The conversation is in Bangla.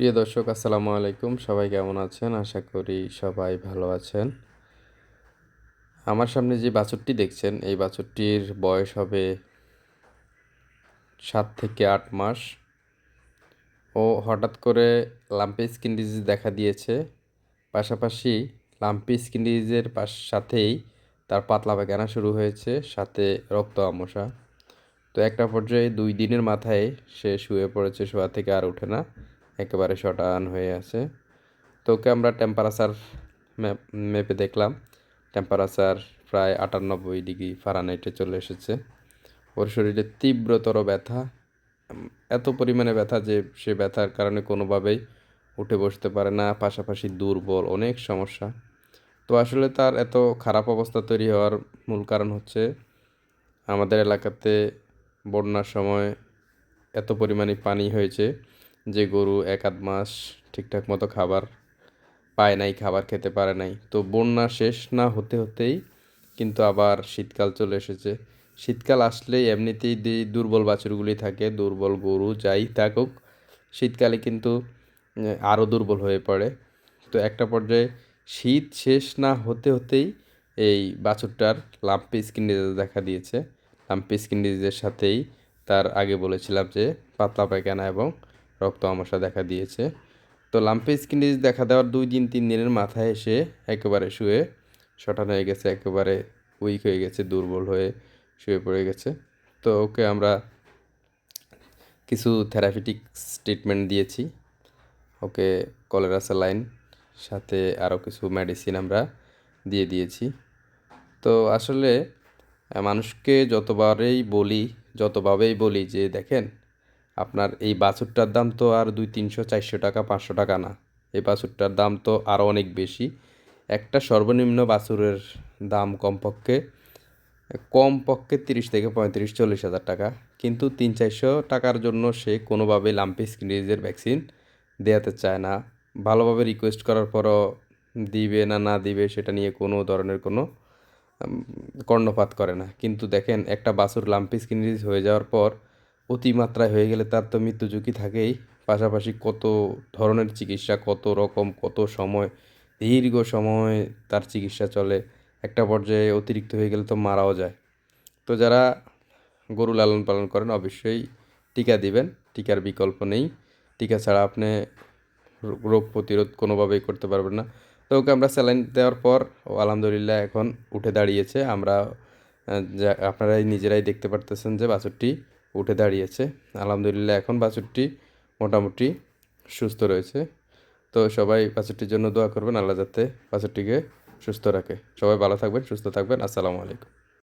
প্রিয় দর্শক, আসসালামু আলাইকুম। সবাই কেমন আছেন? আশা করি সবাই ভালো আছেন। আমার সামনে যে বাছুরটি দেখছেন, এই বাছুরটির বয়স হবে সাত থেকে আট মাস। ও হঠাৎ করে লাম্পি স্কিন ডিজিজ দেখা দিয়েছে। পাশাপাশি লাম্পি স্কিন ডিজিজের পাশ, সাথেই তার পাতলা পায়খানা শুরু হয়েছে, সাথে রক্ত আমসা তো একটা পর্যায়ে দুই দিনের মাথায় সে শুয়ে পড়েছে, শোয়া থেকে আর ওঠে না। একেবারে শটান হয়ে আছে। তো ওকে আমরা টেম্পারেচার মেপে দেখলাম। টেম্পারেচার প্রায় আটানব্বই ডিগ্রি ফারানাইটে চলে এসেছে। ওর শরীরে তীব্রতর ব্যথা। এত পরিমাণে ব্যথা যে সে ব্যথার কারণে কোনোভাবেই উঠে বসতে পারে না, পাশাপাশি দুর্বল, অনেক সমস্যা। তো আসলে তার এত খারাপ অবস্থা তৈরি হওয়ার মূল কারণ হচ্ছে আমাদের এলাকাতে বন্যার সময় এত পরিমাণে পানি হয়েছে। যে গরু এক আধ মাস ঠিকঠাক মতো খাবার পায় নাই, খাবার খেতে পারে নাই, তো বন্যা শেষ না হতে হতেই কিন্তু আবার শীতকাল চলে এসেছে। শীতকাল আসলেই এমনিতেই দুর্বল বাছুরগুলি থাকে, দুর্বল গরু যাই থাকুক, শীতকালে কিন্তু আরও দুর্বল হয়ে পড়ে। তো একটা পর্যায়ে শীত শেষ না হতে হতেই এই বাছুরটার লাম্পি স্কিন ডিজিজ দেখা দিয়েছে। লাম্পি স্কিন ডিজিজের সাথেই তার আগে বলেছিলাম যে পাতলা পায়খানা এবং রক্ত আমসা দেখা দিয়েছে। তো লাম্পে স্কিন ডিজিজ দেখা দেওয়ার দুই দিন, তিন দিনের মাথায় এসে একেবারে শুয়ে শটান হয়ে গেছে, একেবারে উইক হয়ে গেছে, দুর্বল হয়ে শুয়ে পড়ে গেছে। তো ওকে আমরা কিছু থেরাপিটিক ট্রিটমেন্ট দিয়েছি। ওকে কলেরা স্যালাইন সাথে আরও কিছু মেডিসিন আমরা দিয়ে দিয়েছি। তো আসলে মানুষকে যতবারেই বলি, যতভাবেই বলি যে, দেখেন আপনার এই বাছুরটার দাম তো আর দুই তিনশো, চারশো টাকা, পাঁচশো টাকা না। এই বাছুরটার দাম তো আরও অনেক বেশি। একটা সর্বনিম্ন বাছুরের দাম কমপক্ষে কমপক্ষে তিরিশ থেকে পঁয়ত্রিশ, চল্লিশ হাজার টাকা। কিন্তু তিন চারশো টাকার জন্য সে কোনোভাবেই লাম্পি স্কিন ডিজিজের ভ্যাকসিন দেওয়াতে চায় না। ভালোভাবে রিকোয়েস্ট করার পরও দিবে না না দিবে সেটা নিয়ে কোনো ধরনের কোনো কর্ণপাত করে না। কিন্তু দেখেন, একটা বাছুর লাম্পি স্কিন ডিজিজ হয়ে যাওয়ার পর অতিমাত্রায় হয়ে গেলে তার তো মৃত্যু ঝুঁকি থাকেই। পাশাপাশি কত ধরনের চিকিৎসা, কত রকম, কত সময়, দীর্ঘ সময় তার চিকিৎসা চলে, একটা পর্যায়ে অতিরিক্ত হয়ে গেলে তো মারাও যায়। তো যারা গরু লালন পালন করেন, অবশ্যই টিকা দিবেন, টিকার বিকল্প নেই। টিকা ছাড়া আপনি রোগ প্রতিরোধ কোনোভাবেই করতে পারবেন না। তো ওকে আমরা স্যালাইন দেওয়ার পর, ও আলহামদুলিল্লাহ এখন উঠে দাঁড়িয়েছে। আমরা আপনারাই নিজেরাই দেখতে পারতেছেন যে বাছুরটি উঠে দাঁড়িয়েছে। আলহামদুলিল্লাহ, এখন বাছুরটি মোটামুটি সুস্থ রয়েছে। তো সবাই বাছুরটির জন্য দোয়া করবেন, আল্লাহ যাতে বাছুরটিকে সুস্থ রাখে। সবাই ভালো থাকবেন, সুস্থ থাকবেন। আসসালামু আলাইকুম।